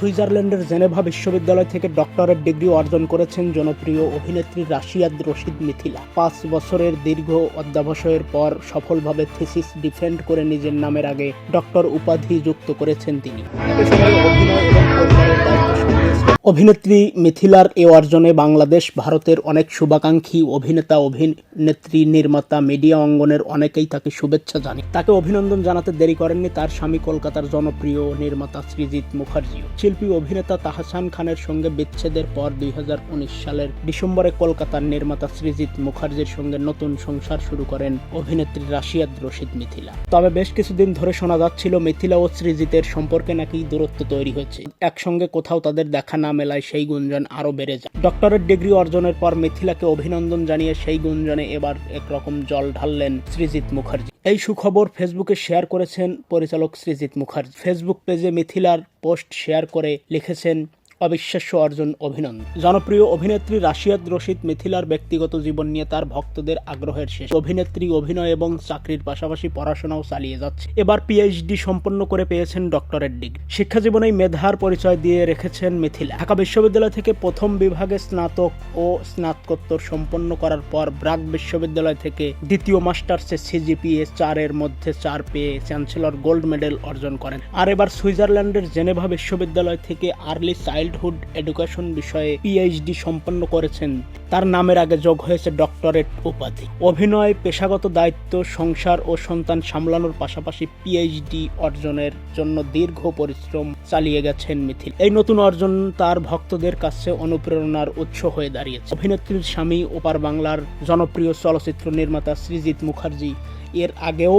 সুইজারল্যান্ডের জেনেভা বিশ্ববিদ্যালয় থেকে ডক্টরেট ডিগ্রি অর্জন করেছেন জনপ্রিয় অভিনেত্রী রাশিয়াদ রশিদ মিথিলা। পাঁচ বছরের দীর্ঘ অধ্যাবসায়ের পর সফলভাবে থিসিস ডিফেন্ড করে নিজের নামের আগে ডক্টর উপাধি যুক্ত করেছেন তিনি। অভিনেত্রী মিথিলার এ অর্জনে বাংলাদেশ, ভারতের অনেক শুভাকাঙ্ক্ষী অভিনেতা, অভিনেত্রী, নির্মাতা, মিডিয়া অঙ্গনের অনেকেই তাকে শুভেচ্ছা জানে তাকে অভিনন্দন জানাতে দেরি করেননি তার স্বামী কলকাতার জনপ্রিয় নির্মাতা সৃজিত মুখার্জিও। শিল্পী, অভিনেতা তাহসান খানের সঙ্গে বিচ্ছেদের পর দুই হাজার উনিশ সালের ডিসেম্বরে কলকাতার নির্মাতা সৃজিত মুখার্জির সঙ্গে নতুন সংসার শুরু করেন অভিনেত্রী রাশিয়াদ রশিদ মিথিলা। তবে বেশ কিছুদিন ধরে শোনা যাচ্ছিল মিথিলা ও সৃজিতের সম্পর্কে নাকি দূরত্ব তৈরি হয়েছে। একসঙ্গে কোথাও তাদের দেখা না মেলায় সেই গুঞ্জন আরও বেড়ে যায়। ডক্টরেট ডিগ্রি অর্জনের পর মিথিলাকে অভিনন্দন জানিয়ে সেই গুঞ্জনে এবার একরকম জল ঢাললেন সৃজিৎ মুখার্জি। এই সুখবর ফেসবুকে শেয়ার করেছেন পরিচালক সৃজিৎ মুখার্জি। ফেসবুক পেজে মিথিলার পোস্ট শেয়ার করে লিখেছেন অবিশ্বাস্য অর্জন অভিনন্দন জনপ্রিয় অভিনেত্রী রাশিয়াদ রশিদ মিথিলার ব্যক্তিগত জীবন নিয়ে তার ভক্তদের আগ্রহের শেষ। অভিনেত্রী অভিনয় এবং চাকরির পাশাপাশি পড়াশোনাও চালিয়ে যাচ্ছে। এবার পিএইচডি সম্পন্ন করে পেয়েছেন ডক্টরেট ডিগ্রি শিক্ষা জীবনেই মেধার পরিচয় দিয়ে রেখেছেন মিথিলা। ঢাকা বিশ্ববিদ্যালয় থেকে প্রথম বিভাগে স্নাতক ও স্নাতকোত্তর সম্পন্ন করার পর ব্রাক বিশ্ববিদ্যালয় থেকে দ্বিতীয় মাস্টার্সে সিজিপিএ চারের মধ্যে চার পেয়ে চ্যান্সেলর গোল্ড মেডেল অর্জন করেন। আর এবার সুইজারল্যান্ডের জেনেভা বিশ্ববিদ্যালয় থেকে আর্লি চাইল্ডহুড এডুকেশন বিষয়ে পিএইচডি সম্পন্ন করেছেন। তার নামের আগে যোগ হয়েছে ডক্টরেট উপাধি। অভিনয় পেশাগত দায়িত্ব, সংসার ও সন্তান সামলানোর পাশাপাশি পিএইচডি অর্জনের জন্য দীর্ঘ পরিশ্রম চালিয়ে গেছেন মিথিল। এই নতুন অর্জন তার ভক্তদের কাছে অনুপ্রেরণার উৎস হয়ে দাঁড়িয়েছে। অভিনেত্রীর স্বামী ওপার বাংলার জনপ্রিয় চলচ্চিত্র নির্মাতা সৃজিত মুখার্জি এর আগেও